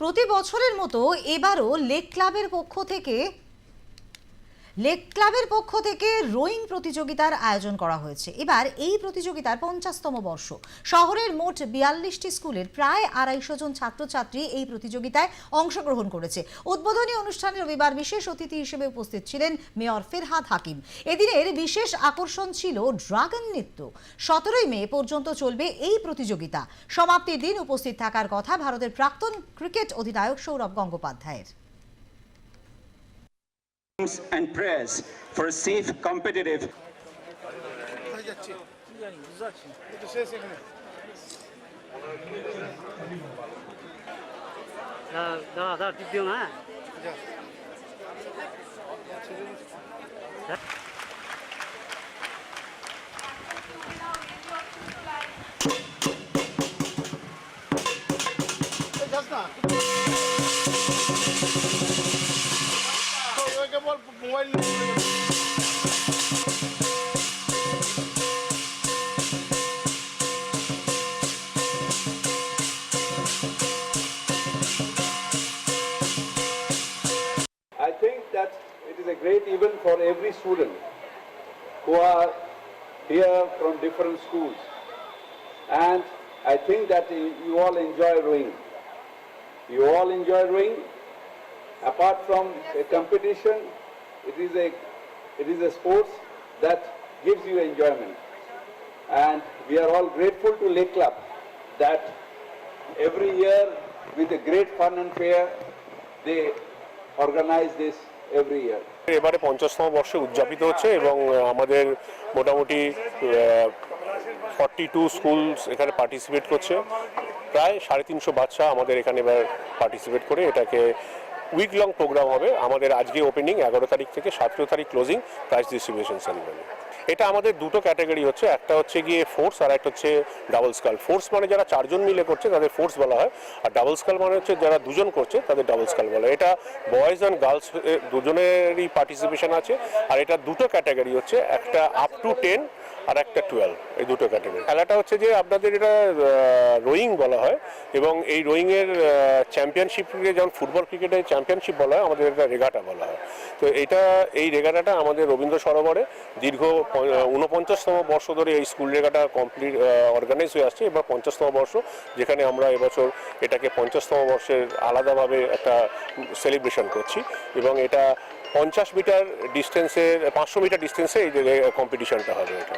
প্রতি বছরের মতো এবারও লেক ক্লাবের পক্ষ থেকে লেক ক্লাবের পক্ষ থেকে রোয়িং প্রতিযোগিতার আয়োজন করা হয়েছে। এবার এই প্রতিযোগিতার পঞ্চাশতম বর্ষ। শহরের মোট বিয়াল্লিশটি স্কুলের প্রায় আড়াইশো জন ছাত্রছাত্রী এই প্রতিযোগিতায় অংশগ্রহণ করেছে। উদ্বোধনী অনুষ্ঠানে রবিবার বিশেষ অতিথি হিসেবে উপস্থিত ছিলেন মেয়র ফেরহাদ হাকিম। এদিনের বিশেষ আকর্ষণ ছিল ড্রাগন নৃত্য। সতেরোই মে পর্যন্ত চলবে এই প্রতিযোগিতা। সমাপ্তির দিন উপস্থিত থাকার কথা ভারতের প্রাক্তন ক্রিকেট অধিনায়ক সৌরভ গঙ্গোপাধ্যায়ের। and prayers for a safe, competitive, কোথায় যাচ্ছি একটু শেষ এখানে দাদা দাদা দাদা টিপ দিও না Great event for every student who are here from different schools. And I think that you all enjoy rowing. You all enjoy rowing. Apart from a competition, it is a, it is a sports that gives you enjoyment. And we are all grateful to Lake Club that every year with a great fun and fair, they organize this every ইয়ার এবারে পঞ্চাশতম বর্ষে উদযাপিত হচ্ছে এবং আমাদের মোটামুটি forty two schools এখানে participate করছে। প্রায় সাড়ে তিনশো বাচ্চা আমাদের এখানে এবার পার্টিসিপেট করে এটাকে উইক লং প্রোগ্রাম হবে। আমাদের আজকে ওপেনিং এগারো তারিখ থেকে সতেরো তারিখ ক্লোজিং প্রাইস ডিস্ট্রিবিউশন সেরিমনি এটা আমাদের দুটো ক্যাটাগরি হচ্ছে, একটা হচ্ছে গিয়ে ফোর্স আর একটা হচ্ছে ডাবল স্কাল ফোর্স মানে যারা চারজন মিলে করছে, তাদের ফোর্স বলা হয়। আর ডাবল স্কাল মানে হচ্ছে যারা দুজন করছে, তাদের ডাবল স্কাল বলা হয়। এটা বয়েজ অ্যান্ড গার্লস দুজনেরই পার্টিসিপেশন আছে। আর এটা দুটো ক্যাটাগরি হচ্ছে, একটা আপ টু টেন আর একটা টুয়েলভ এই দুটো ক্যাটাগরি খেলাটা হচ্ছে যে আপনাদের এটা রোয়িং বলা হয়, এবং এই রোয়িংয়ের চ্যাম্পিয়নশিপকে যেমন ফুটবল ক্রিকেটের চ্যাম্পিয়নশিপ বলা হয়, আমাদের এটা রেগাটা বলা হয়। তো এটা, এই রেগাটাটা আমাদের রবীন্দ্র সরোবরে দীর্ঘ ঊনপঞ্চাশতম বর্ষ ধরে এই স্কুল রেগাটা কমপ্লিট অর্গানাইজ হয়ে আসছে। এবার পঞ্চাশতম বর্ষ, যেখানে আমরা এবছর এটাকে পঞ্চাশতম বর্ষের আলাদাভাবে একটা সেলিব্রেশন করছি, এবং এটা পঞ্চাশ মিটার ডিস্টেন্সের পাঁচশো মিটার ডিস্টেন্সে এই কম্পিটিশনটা হবে এটা।